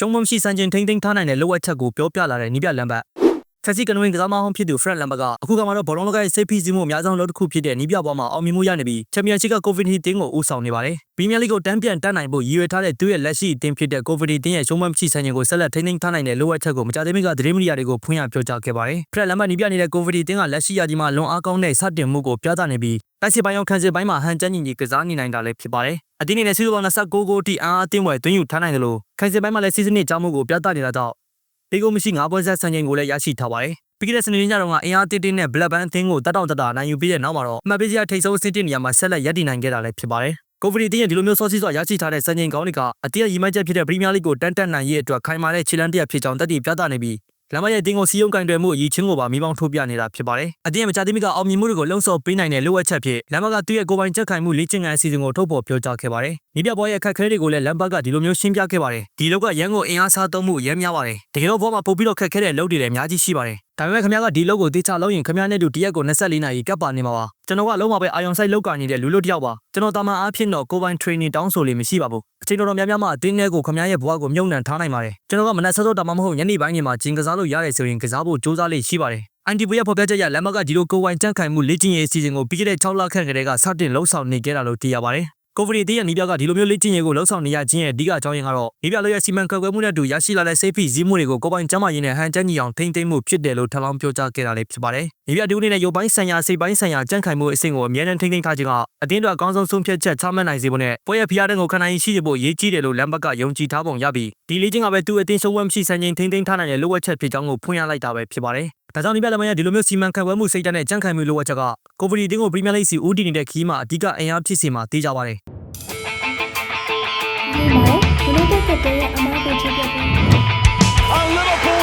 ရှုံးမရှိစံချိန်ထိမ့်သိမ်းထားနိုင်တဲ့လိုအပ်ချက်ကိုပြောပြလာတဲ့နီးပြလမ်ဘတ်ချက်စီကနဝင်းကစားမဟောင်းဖြစ်သူ Fred Lambert ကအခုကမှတော့ဘောလုံးလောကရဲ့စိတ်ဖိစီးမှုအများဆုံးလုပ်တစ်ခုဖြစ်တဲ့နီးပြပွဲမှာအောင်မြင်မှုရနေပြီးချန်ပီယံရှစ်က COVID-19 တင်းကိုဦးဆောင်နေပါတယ်။ပရီးမီယာလိကိုတန်းပြန်တက်နိုင်ဖို့ရည်ရွယ်ထားတဲ့သူ့ရဲ့လက်ရှိအသင်းဖြစ်တဲ့ COVID-19 တင်းရဲ့ရှုံးမရှိစံချိန်ကိုဆက်လက်ထိန်းသိမ်းထားနိုင်တဲ့လိုအပ်ချက်ကိုမကြသေးမီကသတင်းမီဒီယာတွေကိုဖွင့်ရပြောကြားခဲ့ပါတယ်။ Fred Lambert နီးပြနေတဲ့ COVID-19 တင်းကလက်ရှိရာသီမှာလွန်အားကောင်းတဲ့စတင်မှုကိုပြသနေပြီး တိုက်စစ်ပိုင်းရောခန်းစစ်ပိုင်းမှာဟန်ချက်ညီညီကစားနေနိုင်တာလည်းဖြစ်ပါတယ်။အတင်းနေတဲ့စီးပွား29ဂိုးအထိအားအသင်းဝယ်သွင်းယူထားနိုင်တယ်လို့ခန်းစစ်ပိုင်းမှာလည်းစီးစနစ်ကြောင်းမှုကိုပြသနေတာကြောင့်တေကိုမရှိ9ပွဲဆက်စံချိန်ကိုလည်းရရှိထားပါတယ်။ပြီးခဲ့တဲ့စနေနေ့ညတော့ကအင်အားတင်းတင်းနဲ့ Black Band အသင်းကိုတတ်တောင့်တတနိုင်ယူပြီးတဲ့နောက်မှာတော့အမှတ်ပေးစရာထိပ်ဆုံးအဆင့်တစ်နေရာမှာဆက်လက်ရပ်တည်နိုင်ခဲ့တာလည်းဖြစ်ပါတယ်။ COVID တင်းရဲ့ဒီလိုမျိုးစောစီးစွာရရှိထားတဲ့စံချိန်ကောင်းတွေကအတိအရရီမိုက်ချက်ဖြစ်တဲ့ Premier League ကိုတန်းတက်နိုင်ရေးအတွက်ခိုင်မာတဲ့ခြေလှမ်းတစ်ရပ်ဖြစ်ကြောင်းတက်တည်ပြသနေပြီး လမ်းမရဲ့တင်းကိုစီယုံကင်တွယ်မှုအရေးချင်းကိုပါမိပေါင်းထုတ်ပြနေတာဖြစ်ပါတယ်။အတင်းရဲ့မချတိမိကအောင်မြင်မှုတွေကိုလှုံ့ဆော်ပေးနိုင်တဲ့လိုအပ်ချက်ဖြစ်လမ်းမကသူ့ရဲ့ကိုယ်ပိုင်ချက်ခိုင်မှုလေ့ကျင့်ခန်းအစီအစဉ်ကိုထုတ်ဖော်ပြောကြားခဲ့ပါတယ်။မိပြပွဲရဲ့အခက်အခဲတွေကိုလည်းလမ်းဘက်ကဒီလိုမျိုးရှင်းပြခဲ့ပါတယ်။ဒီလောက်ကရန်ကိုအင်အားစားသုံးမှုအများများပါတယ်။တကယ်တော့ဘောမှာပို့ပြီးတော့ခက်ခဲတဲ့လုပ်တွေလည်းအများကြီးရှိပါတယ်။ ဒါပေမဲ့ခင်ဗျားကဒီလုပ်ကိုတေချာလုပ်ရင်ခင်ဗျားနဲ့တူတရက်ကို24နာရီကပ်ပါနေမှာပါကျွန်တော်ကလုံးဝပဲအာယုံဆိုင်လောက်ကန်နေတဲ့လူလူတယောက်ပါကျွန်တော်တာမန်အားဖြင့်တော့ကိုယ်ပိုင် training တောင်းဆိုလို့မရှိပါဘူးအချိန်တော်တော်များများမှအတင်းထဲကိုခင်ဗျားရဲ့ဘဝကိုမြုံနှံထားနိုင်ပါတယ်ကျွန်တော်ကမနက်စောစောတာမမဟုတ်ညနေပိုင်းတွေမှာဂျင်ကစားလို့ရတယ်ဆိုရင်ကစားဖို့စူးစမ်းလေးရှိပါတယ်အန်တီဘရဲ့ဖော်ပြချက်ရလမ်းမကဒီလိုကိုယ်ပိုင်ကြန့်ခိုင်မှုလေ့ကျင့်ရေးအစီအစဉ်ကိုပြီးခဲ့တဲ့6လခန့်ကတည်းကစတင်လှုပ်ဆောင်နေကြတာလို့သိရပါတယ် ကိုဗရီတီးရဲ့နီးပြကဒီလိုမျိုးလေ့ကျင့်ရေးကိုလှုပ်ဆောင်နေရခြင်းရဲ့အဓိကအကြောင်းရင်းကတော့နီးပြလို့ရဲ့စီမံခန့်ခွဲမှုနဲ့အတူရရှိလာတဲ့စိတ်ဖိစီးမှုတွေကိုကိုယ်ပိုင်ကျမ်းမာရေးနဲ့ဟန်ချက်ညီအောင်ထိမ့်သိမ်းမှုဖြစ်တယ်လို့ထပ်လောင်းပြောကြားခဲ့တာလည်းဖြစ်ပါတယ်။နီးပြတူအနေနဲ့ရုပ်ပိုင်းဆိုင်ရာစိတ်ပိုင်းဆိုင်ရာကြန့်ခိုင်မှုအဆင့်ကိုအမြဲတမ်းထိမ့်သိမ်းထားခြင်းကအတင်းတော်အကောင်းဆုံးဆုံးဖြတ်ချက်ချမှတ်နိုင်စေဖို့နဲ့ပွဲရဲ့ဖျားတဲ့ကိုခံနိုင်ရှိဖို့ရေးကြီးတယ်လို့လမ်းဘက်ကယုံကြည်ထားပုံရပြီးဒီလေ့ကျင့်ကပဲသူ့အတင်းရှုံးဝဲမရှိစံချိန်ထိမ့်သိမ်းထားနိုင်တဲ့လိုအပ်ချက်ဖြစ်ကြောင်းကိုဖွင့်ရလိုက်တာပဲဖြစ်ပါတယ်။ဒါကြောင့်ဒီပြလက်မရဒီလိုမျိုးစီမံခန့်ခွဲမှုစိတ်ဓာတ်နဲ့ကြန့်ခိုင်မှုလိုအပ်ချက်ကကိုဗရီတင်းကိုပရီးမီယာလိစီဦးတည်နေတဲ့ခီးမှာအဓိကအင်အားဖြစ်စေမှာသိကြပါတယ်။ ဒီမှာဘလူးတက်တဲ့ရဲ့အမားကိုချစ်ပြပေး On Liverpool